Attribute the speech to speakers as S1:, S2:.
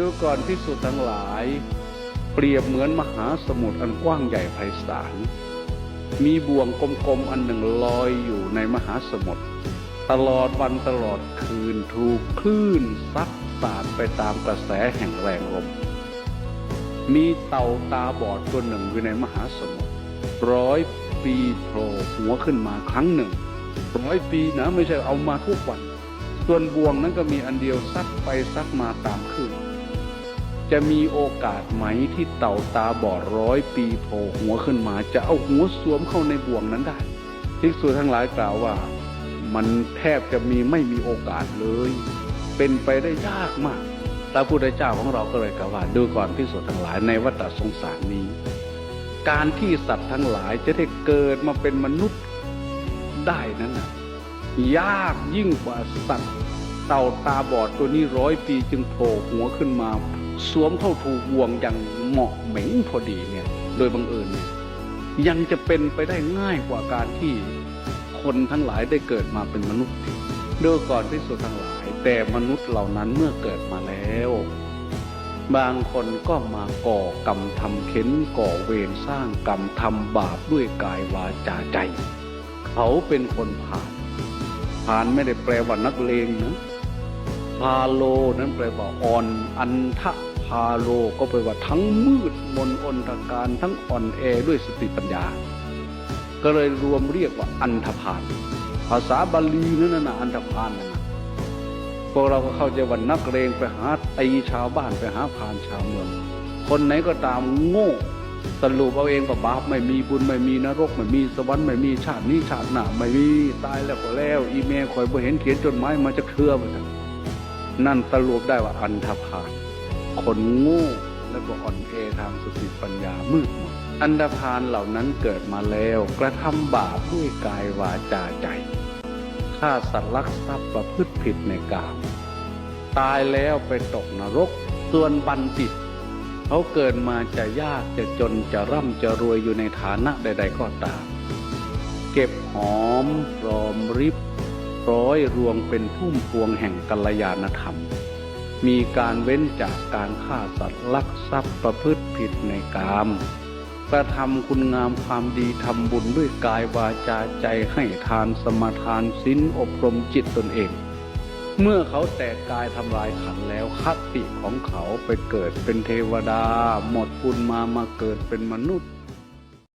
S1: ดูก่อนพิสุทั้งหลาย เปรียบเหมือนมหาสมุทรอันกว้างใหญ่ไพศาล มีบ่วงกลมๆอันหนึ่งลอยอยู่ในมหาสมุทรตลอดวันตลอดคืนถูกคลื่นซัดสาดไปตามกระแสแห่งแรงลม มีเต่าตาบอดตัวหนึ่งอยู่ในมหาสมุทรร้อยปีโผล่หัวขึ้นมาครั้งหนึ่งร้อยปีนะไม่ใช่เอามาทุกวัน ส่วนบ่วงนั้นก็มีอันเดียวซักไปซักมาตามคลื่น จะมีโอกาสไหมที่เต่าตาบอดร้อยปีโผล่หัวขึ้นมา จะเอาหัวสวมเข้าในบ่วงนั้นได้ภิกษุทั้งหลายกล่าวว่า มันแทบจะมีไม่มีโอกาสเลย เป็นไปได้ยากมากพระพุทธเจ้าของเราก็เลยกล่าวว่าดูก่อนพิสุทั้งหลายในวัฏสงสารนี้ การที่สัตว์ทั้งหลายจะได้เกิดมาเป็นมนุษย์ได้นั้นนะยากยิ่งกว่าสัตว์เต่าตาบอดตัวนี้ร้อยปีจึงโผล่หัวขึ้นมา สวมเข้าถูกวงอย่างเหมาะเหม็งพอดีเนี่ย โดยบังเอิญเนี่ยยังจะเป็นไปได้ง่ายกว่าการที่คนทั้งหลายได้เกิดมาเป็นมนุษย์เดูก่อนพิสุทั้งหลาย แต่มนุษย์เหล่านั้นเมื่อเกิดมาแล้ว บางคนก็มาก่อกรรมทำเข็นก่อเวรสร้างกรรมทำบาปด้วยกายวาจาใจ เขาเป็นคนผ่าน ผ่านไม่ได้แปลว่านักเลงนะพาโลนั้นแปลว่าอ่อนอันทะาโลก็แปลว่าทั้งมืดมนอนตการทั้งอ่อนแอด้วยสติปัญญา ก็เลยรวมเรียกว่าอันธพาลภาษาบาลีนั่นน่ะอันธพาลนนะพวกเราก็เข้าใจว่านักเลงไปหาตีชาวบ้านไปหาพานชาวเมือง คนไหนก็ตามโง่สรุปเอาเองว่าบาปไม่มีบุญไม่มีนรกไม่มีสวรรค์ไม่มีชาตินี้ชาติหน้าไม่มีตายแล้วก็แล้ว อีเมลคอยบ่เห็นเขียนจดหมายมาจะเครือมันนั่นสรุปได้ว่าอันธพาล คนโง่แล้วก็อ่อนแอทางสติปัญญามืดมนอันธพาลเหล่านั้นเกิดมาแล้วกระทำบาปด้วยกายวาจาใจฆ่าสัตว์ลักทรัพย์ประพฤติผิดในกามตายแล้วไปตกนรก ส่วนบัณฑิตเขาเกิดมาจะยากจะจนจะร่ำจะรวยอยู่ในฐานะใด ๆ ก็ตาม เก็บหอมรอมริบ ร้อยรวงเป็นพุ่มพวงแห่งกัลยาณธรรม มีการเว้นจากการฆ่าสัตว์ลักทรัพย์ประพฤติผิดในกามกระทำคุณงามความดีทำบุญด้วยกายวาจาใจให้ทานสมาทานศีลอบรมจิตตนเอง เมื่อเขาแตกกายทำลายขันแล้วคติของเขาไปเกิดเป็นเทวดา หมดบุญมามาเกิดเป็นมนุษย์